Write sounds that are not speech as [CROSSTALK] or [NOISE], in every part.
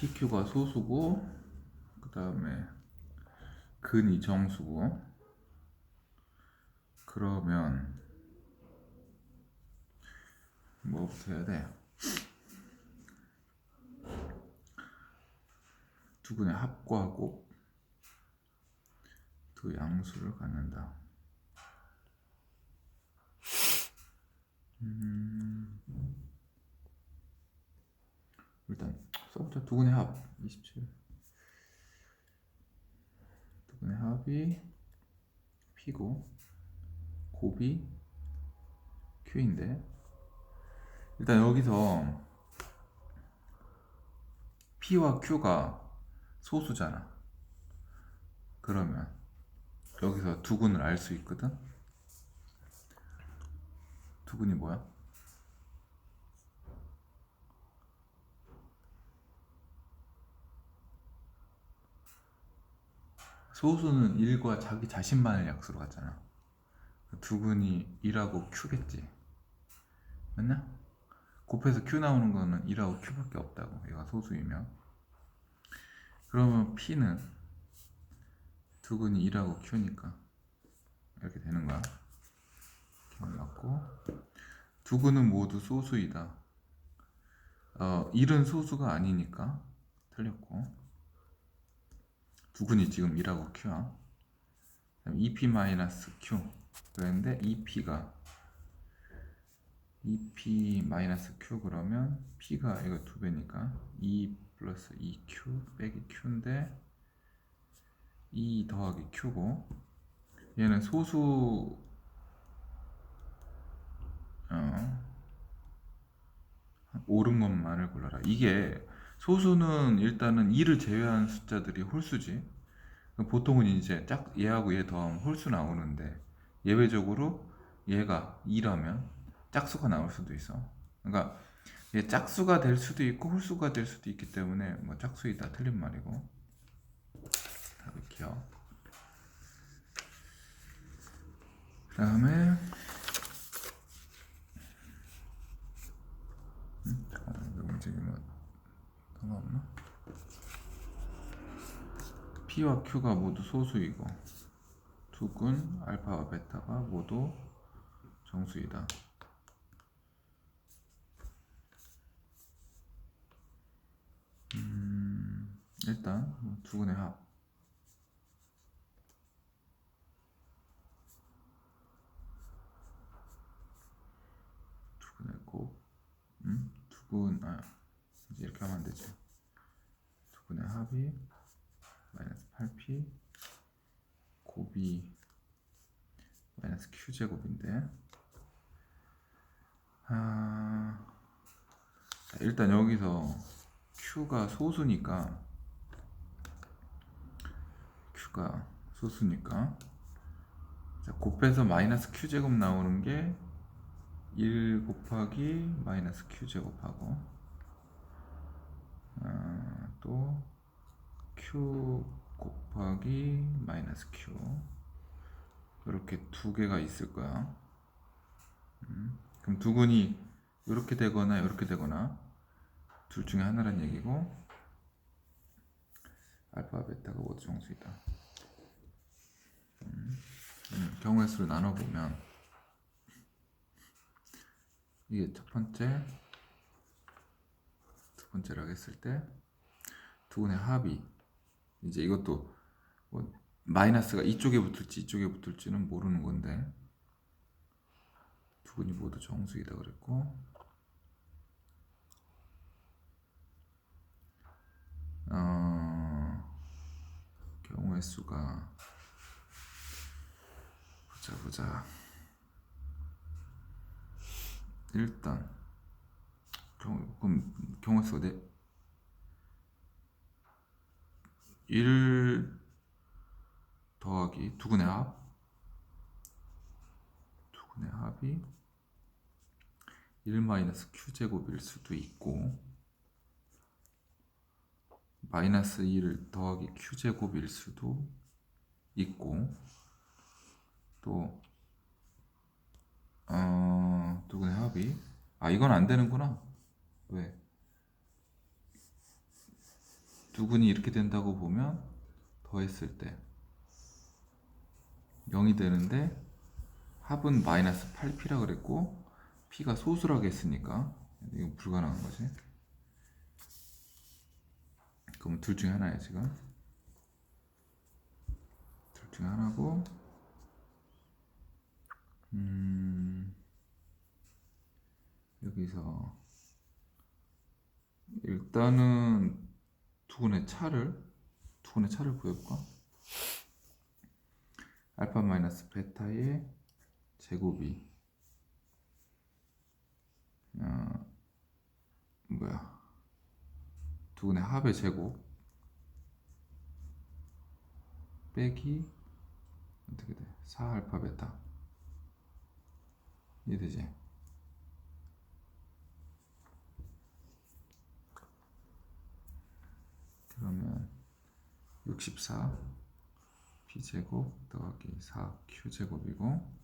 PQ가 소수고 그 다음에 근이 정수고 그러면 뭐부터 해야 돼? 두 근의 합과하고 두 양수를 갖는다. 음, 일단 써보자. 두근의 합 27. 두근의 합이 P고 곱이 Q인데 일단 여기서 P와 Q가 소수잖아. 그러면 여기서 두근을 알 수 있거든. 두근이 뭐야? 소수는 1과 자기 자신만을 약수로 갔잖아. 두근이 1하고 Q겠지. 맞나? 곱해서 Q 나오는 거는 1하고 Q밖에 없다고. 얘가 소수이면. 그러면 P는 두근이 1하고 Q니까 이렇게 되는 거야. 이렇게 맞고 두근은 모두 소수이다. 어, 1은 소수가 아니니까 틀렸고 두근이 지금 1하고 Q야. 2P-Q 그랬는데 2P가 2P-Q 그러면 P가 이거 두 배니까 2 플러스 2Q 빼기 Q인데 2 더하기 Q고 얘는 소수 어, 옳은 것만을 골라라. 이게 소수는 일단은 2를 제외한 숫자들이 홀수지. 보통은 이제 짝 얘하고 얘 더하면 홀수 나오는데 예외적으로 얘가 2라면 짝수가 나올 수도 있어. 그러니까 얘 짝수가 될 수도 있고 홀수가 될 수도 있기 때문에 뭐 짝수이다 틀린 말이고. 기억. 그다음에 음, 잠깐만 이거 움직이면 상관없나? P와 Q가 모두 소수이고 두근 알파와 베타가 모두 정수이다. 음, 일단 두근의 합. 두근의 곱. 음? 두근 아 이렇게 하면 안 되지. 두근의 합이 마이너스 8p 곱이 마이너스 q 제곱인데 아 자, 일단 여기서 q가 소수니까 q가 소수니까 자, 곱해서 마이너스 q 제곱 나오는 게 1 곱하기 마이너스 q 제곱하고 아, 또 q 곱하기 마이너스 q 이렇게 두 개가 있을 거야. 음, 그럼 두근이 이렇게 되거나 이렇게 되거나 둘 중에 하나란 얘기고 알파 베타가 모두 정수이다. 음, 음, 경우의 수를 나눠 보면 이게 첫 번째, 두 번째라고 했을 때 두근의 합이 이제 이것도 뭐 마이너스가 이쪽에 붙을지 이쪽에 붙을지는 모르는 건데 두근이 모두 정수이다 그랬고 어, 경우의 수가 보자 보자. 일단 경우의 수가 네1 더하기 두근의 합. 두근의 합이 1 마이너스 q 제곱일 수도 있고 마이너스 1 더하기 q 제곱일 수도 있고 또 어, 두근의 합이 아 이건 안 되는구나 왜 두근이 이렇게 된다고 보면 더했을 때 0이 되는데 합은 마이너스 8p라 그랬고 p가 소수라고 했으니까 이건 불가능한 거지. 그럼 둘 중에 하나야 지금. 둘 중에 하나고 음 여기서 일단은 두근의 차를 두근의 차를 구해볼까? 알파 마이너스 베타의 제곱이 어, 뭐야 두근의 합의 제곱 빼기 어떻게 돼? 4 알파 베타 이해되지? 그러면 64 b제곱 더하기 4q제곱이고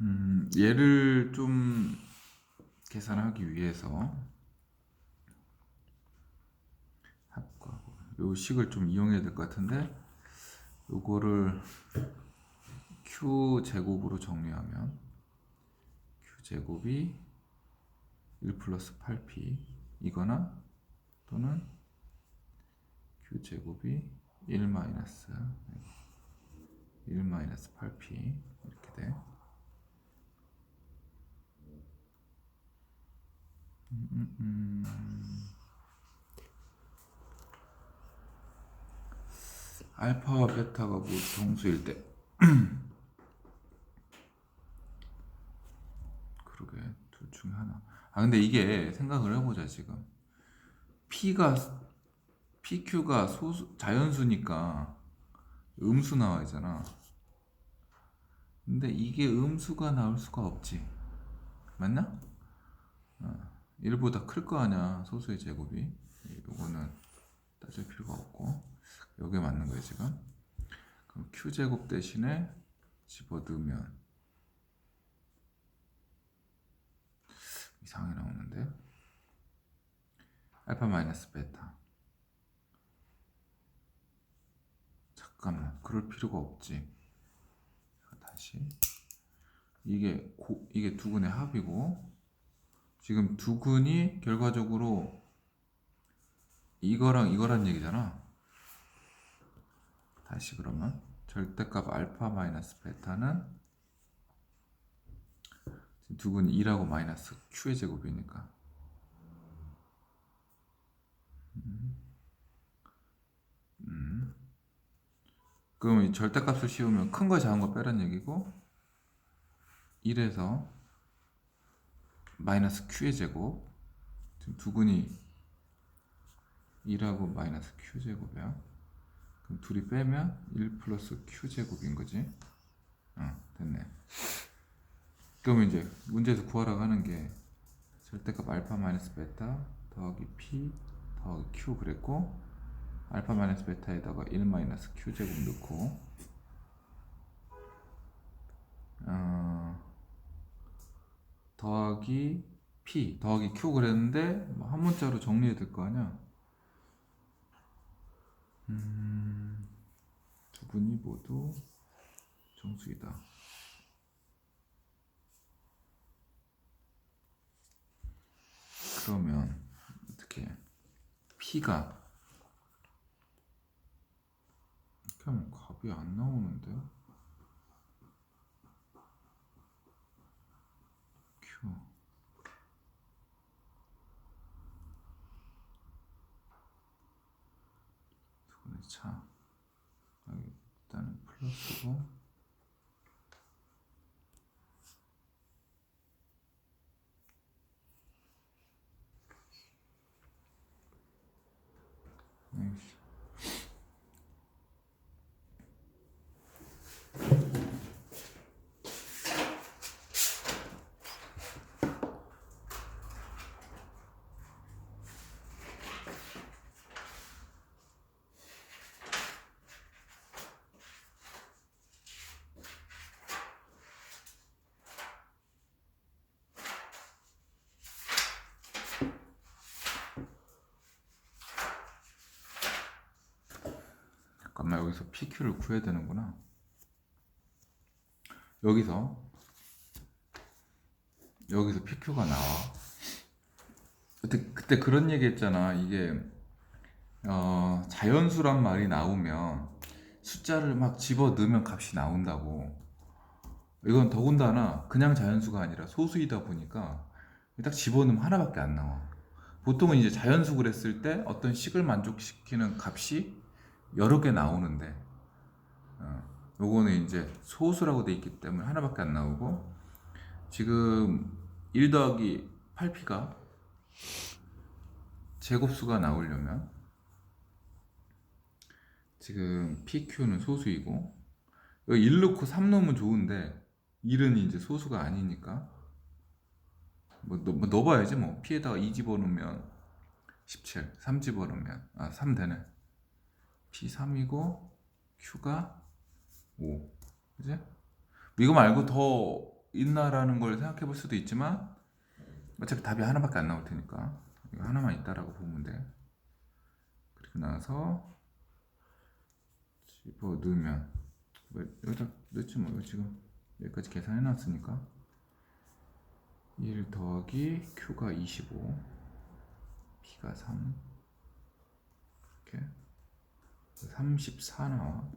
음, 얘를 좀 계산하기 위해서 합과 요 식을 좀 이용해야 될 것 같은데 요거를 q 제곱으로 정리하면 q 제곱이 1 플러스 8p 이거나 또는 q 제곱이 1 마이너스 1 마이너스 8p 이렇게 돼. 음, 음, 음. 알파와 베타가 모두 동수일 때 [CLEARS THROAT] 그러게 둘 중에 하나 아 근데 이게 생각을 해보자 지금. P가 PQ가 소수 자연수니까 음수 나와 있잖아. 근데 이게 음수가 나올 수가 없지. 맞나? 어, 1보다 클 거 아니야 소수의 제곱이. 요거는 따질 필요가 없고. 여기에 맞는 거예요 지금. 그럼 Q제곱 대신에 집어넣으면 이상하게 나오는데. 알파 마이너스 베타. 잠깐만 그럴 필요가 없지. 다시. 이게 고, 이게 두 근의 합이고 지금 두 근이 결과적으로 이거랑 이거란 얘기잖아. 다시 그러면 절대값 알파 마이너스 베타는 두근 2라고 마이너스 q의 제곱이니까. 음. 음. 그럼 이 절대값을 씌우면 큰 거 작은 거 빼란 얘기고 1에서 마이너스 q의 제곱. 지금 두근이 2라고 마이너스 q 제곱이야. 그럼 둘이 빼면 1 플러스 q 제곱인 거지. 어 됐네 그러면 이제 문제에서 구하라고 하는 게 절대값 알파 마이너스 베타 더하기 p 더하기 q 그랬고 알파 마이너스 베타에다가 1 마이너스 q 제곱 넣고 어, 더하기 p 더하기 q 그랬는데 뭐 한 문자로 정리해야 될 거 아니야? 음, 두 분이 모두 정수이다 그러면 어떻게 P가. 이렇게 하면 값이 안 나오는데 Q. 차. 여기 일단은 플러스고 Neymiş? 잠깐만 여기서 PQ를 구해야 되는구나. 여기서 여기서 PQ가 나와. 그때 그때 그런 얘기 했잖아. 이게 어, 자연수란 말이 나오면 숫자를 막 집어 넣으면 값이 나온다고. 이건 더군다나 그냥 자연수가 아니라 소수이다 보니까 딱 집어넣으면 하나밖에 안 나와. 보통은 이제 자연수 그랬을 때 어떤 식을 만족시키는 값이 여러 개 나오는데, 어, 요거는 이제 소수라고 돼 있기 때문에 하나밖에 안 나오고, 지금 1 더하기 8p가 제곱수가 나오려면, 지금 PQ는 소수이고, 여기 1 넣고 3 넣으면 좋은데, 1은 이제 소수가 아니니까, 뭐, 넣, 뭐 넣어봐야지 뭐. P에다가 2 집어넣으면 17 3 집어넣으면 아3 되네 P 3이고 Q가 5 그지? 이거 말고 더 있나라는 걸 생각해 볼 수도 있지만 어차피 답이 하나밖에 안 나올 테니까 이거 하나만 있다라고 보면 돼. 그리고 나서 집어 넣으면 뭐 여기다 넣지 뭐. 지금 여기까지 계산해 놨으니까 1 더하기 Q가 25 P가 3 이렇게 34 나와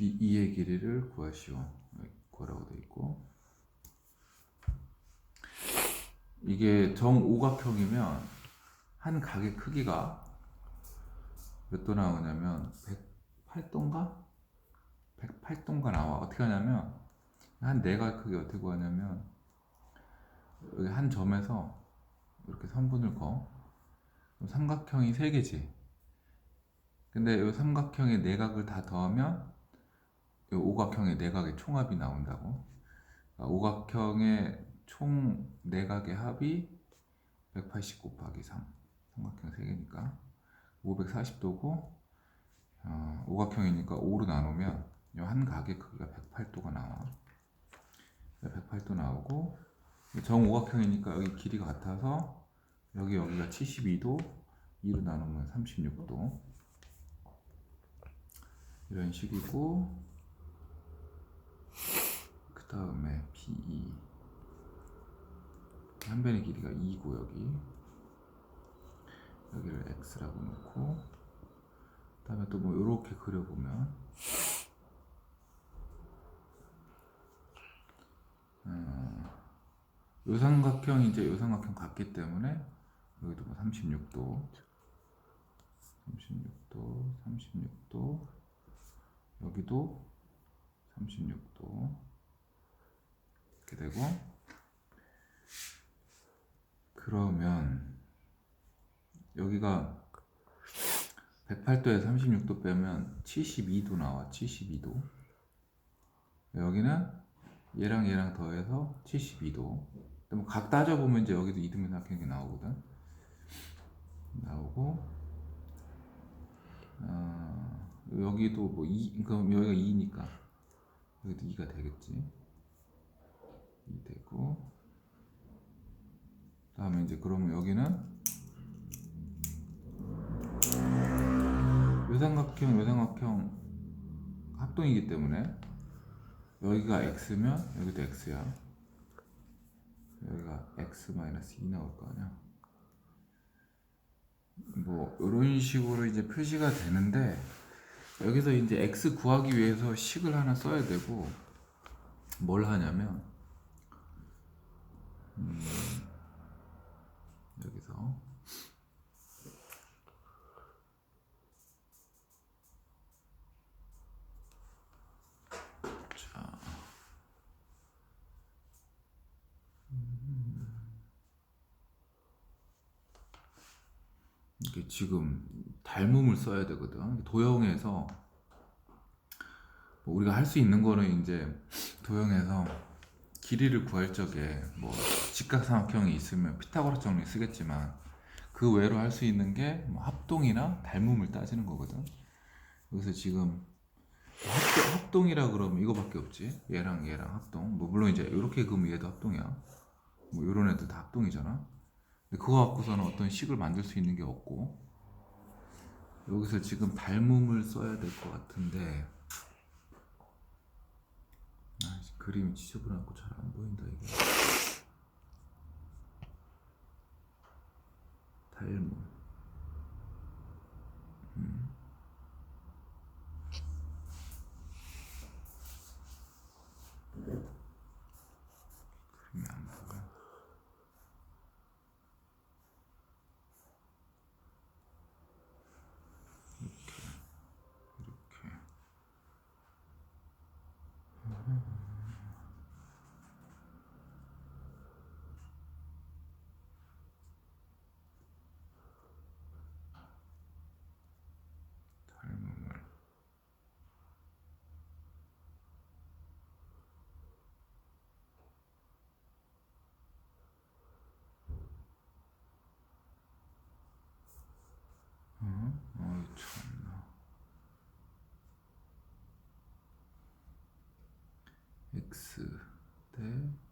B2의 길이를 구하시오. 구하라고 되어 있고. 이게 정오각형이면 한 각의 크기가 몇 도 나오냐면 108도인가? 108도인가 나와 어떻게 하냐면 한 네각 크기 어떻게 구하냐면 여기 한 점에서 이렇게 선분을 그어 그럼 삼각형이 세 개지 근데 이 삼각형의 네각을 다 더하면 이 오각형의 네각의 총합이 나온다고. 그러니까 오각형의 총 네각의 합이 180 곱하기 3. 삼각형 3개니까 540도고 어, 오각형이니까 5로 나누면 이 한 각의 크기가 108도가 나와. 108도 나오고 정오각형이니까 여기 길이가 같아서 여기 여기가 72도 2로 나누면 36도. 이런 식이고 그 다음에 PE 한 변의 길이가 2고 여기 여기를 X라고 놓고 그 다음에 또 뭐 이렇게 그려보면. 어, 요 삼각형 이제 요 삼각형 같기 때문에 여기도 뭐 36도 36도 36도 여기도 36도. 이렇게 되고 그러면 여기가 108도에 36도 빼면 72도 나와 72도. 여기는 얘랑 얘랑 더해서 72도. 뭐각 따져보면 이제 여기도 이등변 삼각형이 나오거든. 나오고 어, 여기도 뭐 2, 그럼 여기가 2니까 여기도 2가 되겠지. 2 되고 다음에 이제 그러면 여기는 요삼각형 요삼각형 합동이기 때문에 여기가 x면 여기도 x야. 여기가 x 마이너스 2 나올 거 아니야. 뭐 이런 식으로 이제 표시가 되는데 여기서 이제 x 구하기 위해서 식을 하나 써야 되고 뭘 하냐면 음, 여기서 자 음, 이게 지금 닮음을 써야 되거든. 도형에서 뭐 우리가 할 수 있는 거는 이제 도형에서 길이를 구할 적에 뭐 직각삼각형이 있으면 피타고라스 정리 쓰겠지만 그 외로 할 수 있는 게 뭐 합동이나 닮음을 따지는 거거든. 여기서 지금 합동, 합동 이라 그러면 이거밖에 없지. 얘랑 얘랑 합동. 뭐 물론 이제 이렇게 그으면 얘도 합동이야. 뭐 이런 애들 다 합동이잖아. 그거 갖고서는 어떤 식을 만들 수 있는 게 없고 여기서 지금 닮음을 써야 될 것 같은데 아, 그림이 지저분하고 잘 안 보인다 이게. 닮음. x 네.